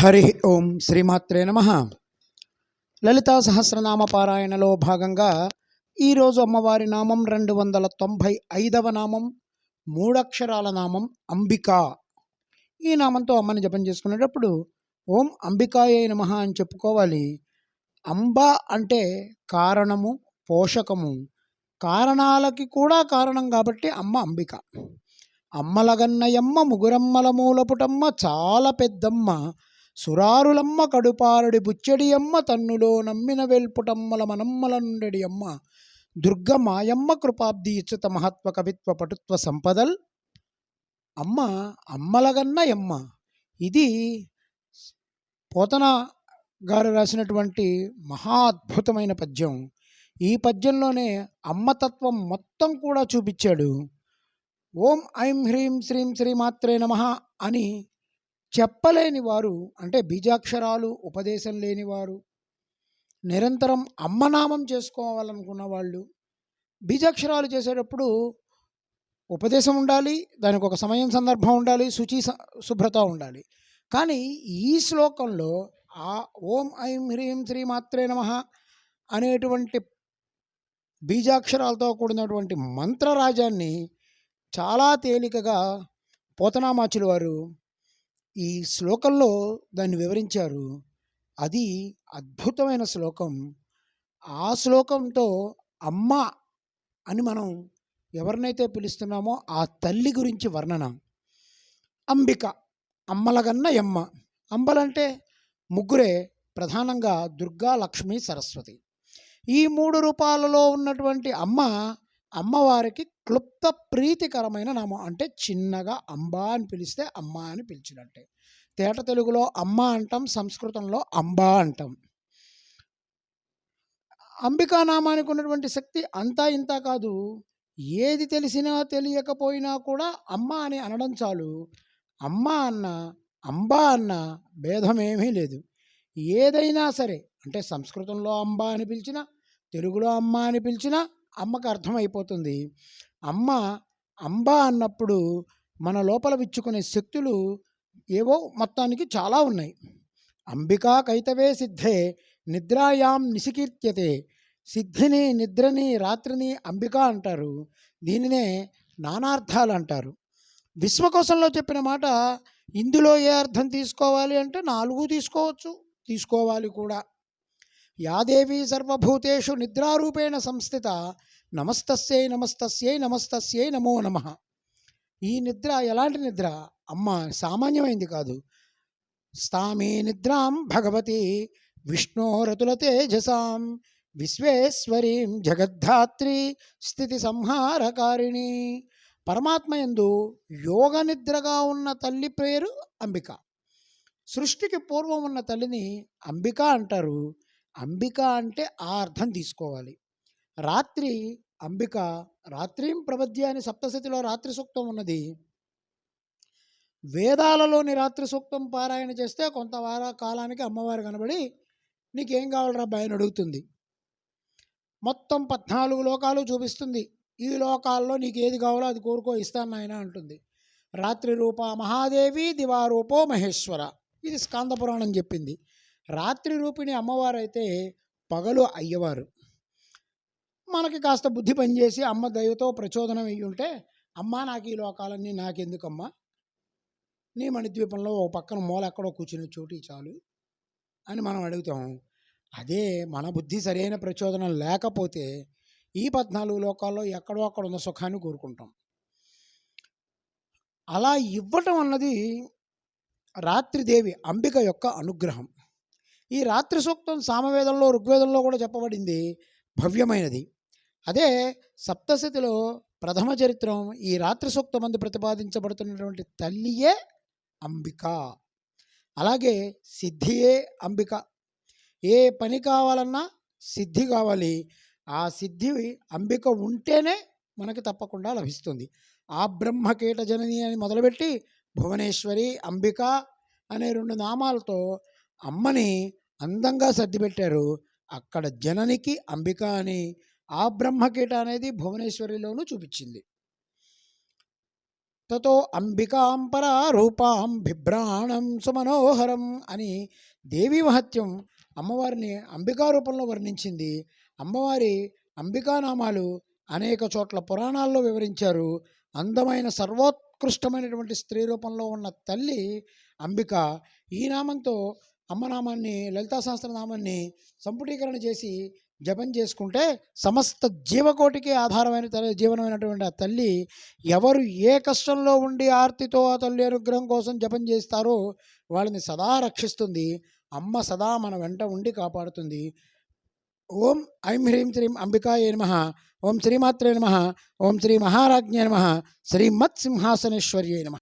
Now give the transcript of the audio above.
హరి ఓం శ్రీమాత్రే నమ. లలితా సహస్రనామ పారాయణలో భాగంగా ఈరోజు అమ్మవారి నామం రెండు వందల తొంభై ఐదవ నామం మూడక్షరాల నామం అంబికా. ఈ నామంతో అమ్మని జపం చేసుకునేటప్పుడు ఓం అంబికాయే నమ అని చెప్పుకోవాలి. అంబ అంటే కారణము పోషకము. కారణాలకి కూడా కారణం కాబట్టి అమ్మ అంబిక. అమ్మలగన్నయమ్మ ముగురమ్మల మూలపుటమ్మ చాలా పెద్దమ్మ. సురారులమ్మ కడుపారడి బుచ్చడియమ్మ తన్నులో నమ్మిన వెల్పుటమ్మల మనమ్మల నుండెడి అమ్మ. దుర్గ మాయమ్మ కృపాబ్ది ఇచ్చుత మహత్వ కవిత్వ పటుత్వ సంపదల్. అమ్మ అమ్మలగన్న ఎమ్మ ఇది పోతన గారు రాసినటువంటి మహా అద్భుతమైన పద్యం. ఈ పద్యంలోనే అమ్మతత్వం మొత్తం కూడా చూపించాడు. ఓం ఐం హ్రీం శ్రీం శ్రీమాత్రే నమ అని చెప్పలేని వారు అంటే బీజాక్షరాలు ఉపదేశం లేని వారు నిరంతరం అమ్మనామం చేసుకోవాలనుకున్న వాళ్ళు బీజాక్షరాలు చేసేటప్పుడు ఉపదేశం ఉండాలి దానికి ఒక సమయం సందర్భం ఉండాలి శుచి స- శుభ్రత ఉండాలి. కానీ ఈ శ్లోకంలో ఆ ఓం ఐం హ్రీం శ్రీమాత్రే నమ అనేటువంటి బీజాక్షరాలతో కూడినటువంటి మంత్రరాజాన్ని చాలా తేలికగా పోతనామాచులు వారు ఈ శ్లోకంలో దాన్ని వివరించారు. అది అద్భుతమైన శ్లోకం. ఆ శ్లోకంతో అమ్మ అని మనం ఎవరినైతే పిలుస్తున్నామో ఆ తల్లి గురించి వర్ణన. అంబిక అమ్మలగన్న ఎమ్మ అంబలంటే ముగ్గురే ప్రధానంగా దుర్గా లక్ష్మి సరస్వతి. ఈ మూడు రూపాలలో ఉన్నటువంటి అమ్మ అమ్మవారికి క్లుప్త ప్రీతికరమైన నామం. అంటే చిన్నగా అంబా అని పిలిస్తే అమ్మ అని పిలిచినట్టే. తేట తెలుగులో అమ్మ అంటాం సంస్కృతంలో అంబా అంటాం. అంబికా నామానికి ఉన్నటువంటి శక్తి అంతా ఇంత కాదు. ఏది తెలిసినా తెలియకపోయినా కూడా అమ్మ అని అనడం చాలు. అమ్మ అన్న అంబా అన్న భేదమేమీ లేదు. ఏదైనా సరే అంటే సంస్కృతంలో అంబా అని పిలిచినా తెలుగులో అమ్మ అని పిలిచినా అమ్మకు అర్థమైపోతుంది. అమ్మ అంబ అన్నప్పుడు మన లోపల విచ్చుకునే శక్తులు ఏవో మొత్తానికి చాలా ఉన్నాయి. అంబికా కైతవే సిద్ధే నిద్రాయాం నిశికీర్త్యతే సిద్ధిని నిద్రని రాత్రిని అంబిక అంటారు. దీనినే నానార్థాలు అంటారు. విశ్వకోశంలో చెప్పిన మాట ఇందులో ఏ అర్థం తీసుకోవాలి అంటే నాలుగు తీసుకోవచ్చు. తీసుకోవాలి కూడా. యాదేవి సర్వభూతేషు నిద్రారూపేణ సంస్థిత నమస్తస్యై నమస్తస్యై నమస్తస్యై నమో నమ. ఈ నిద్ర ఎలాంటి నిద్ర? అమ్మ సామాన్యమైంది కాదు. స్థామీ నిద్రాం భగవతి విష్ణోరతుల తేజసాం విశ్వేశ్వరీం జగద్ధాత్రి స్థితి సంహారకారిణి. పరమాత్మ ఎందు యోగ నిద్రగా ఉన్న తల్లి పేరు అంబిక. సృష్టికి పూర్వం ఉన్న తల్లిని అంబిక అంటారు. అంబిక అంటే ఆ అర్థం తీసుకోవాలి. రాత్రి అంబిక రాత్రిం ప్రపద్య అని సప్తశతిలో రాత్రి సూక్తం ఉన్నది. వేదాలలోని రాత్రి సూక్తం పారాయణ చేస్తే కొంత వార కాలానికి అమ్మవారు కనబడి నీకేం కావాలరా భయం అడుగుతుంది. మొత్తం పద్నాలుగు లోకాలు చూపిస్తుంది. ఈ లోకాల్లో నీకు ఏది కావాలో అది కోరుకో ఇస్తాను నాయన అంటుంది. రాత్రి రూప మహాదేవి దివారూపో మహేశ్వర. ఇది స్కాంద పురాణం చెప్పింది. రాత్రి రూపిణి అమ్మవారు అయితే పగలు అయ్యవారు. మనకి కాస్త బుద్ధి పనిచేసి అమ్మ దయతో ప్రచోదనం అయ్యి ఉంటే అమ్మ నాకు ఈ లోకాలన్నీ నాకెందుకమ్మా? నీ మణిద్వీపంలో ఓ పక్కన మూల ఎక్కడో కూర్చుని చోటు చాలు అని మనం అడుగుతాం. అదే మన బుద్ధి సరైన ప్రచోదనం లేకపోతే ఈ పద్నాలుగు లోకాల్లో ఎక్కడో అక్కడ ఉన్న సుఖాన్ని కోరుకుంటాం. అలా ఇవ్వటం అన్నది రాత్రిదేవి అంబిక యొక్క అనుగ్రహం. ఈ రాత్రి సూక్తం సామవేదంలో ఋగ్వేదంలో కూడా చెప్పబడింది భవ్యమైనది. అదే సప్తశతిలో ప్రథమ చరిత్రం ఈ రాత్రి సూక్తం మందు ప్రతిపాదించబడుతున్నటువంటి తల్లియే అంబిక. అలాగే సిద్ధియే అంబిక. ఏ పని కావాలన్నా సిద్ధి కావాలి. ఆ సిద్ధి అంబిక ఉంటేనే మనకి తప్పకుండా లభిస్తుంది. ఆ బ్రహ్మకీట జనని అని మొదలుపెట్టి భువనేశ్వరి అంబిక అనే రెండు నామాలతో అమ్మని అందంగా సర్దిపెట్టారు. అక్కడ జననికి అంబిక అని ఆ బ్రహ్మకీట అనేది భువనేశ్వరిలోనూ చూపించింది. తతో అంబికాంపరా రూపాం బిభ్రాణం సుమనోహరం అని దేవీ మహత్యం అమ్మవారిని అంబికా రూపంలో వర్ణించింది. అమ్మవారి అంబికానామాలు అనేక చోట్ల పురాణాల్లో వివరించారు. అందమైన సర్వోత్కృష్టమైనటువంటి స్త్రీ రూపంలో ఉన్న తల్లి అంబిక ఈ నామంతో అమ్మనామాన్ని లలితా సహస్రనామాన్ని సంపుటీకరణ చేసి జపం చేసుకుంటే సమస్త జీవకోటికి ఆధారమైన జీవనమైనటువంటి ఆ తల్లి ఎవరు ఏ కష్టంలో ఉండి ఆర్తితో ఆ తల్లి అనుగ్రహం కోసం జపం చేస్తారో వాళ్ళని సదా రక్షిస్తుంది. అమ్మ సదా మన వెంట ఉండి కాపాడుతుంది. ఓం ఐం హ్రీం శ్రీం అంబికాయ నమ. ఓం శ్రీమాత్రే నమ. ఓం శ్రీ మహారాజ్ఞే నమ. శ్రీమత్ సింహాసనేశ్వర్యే నమ.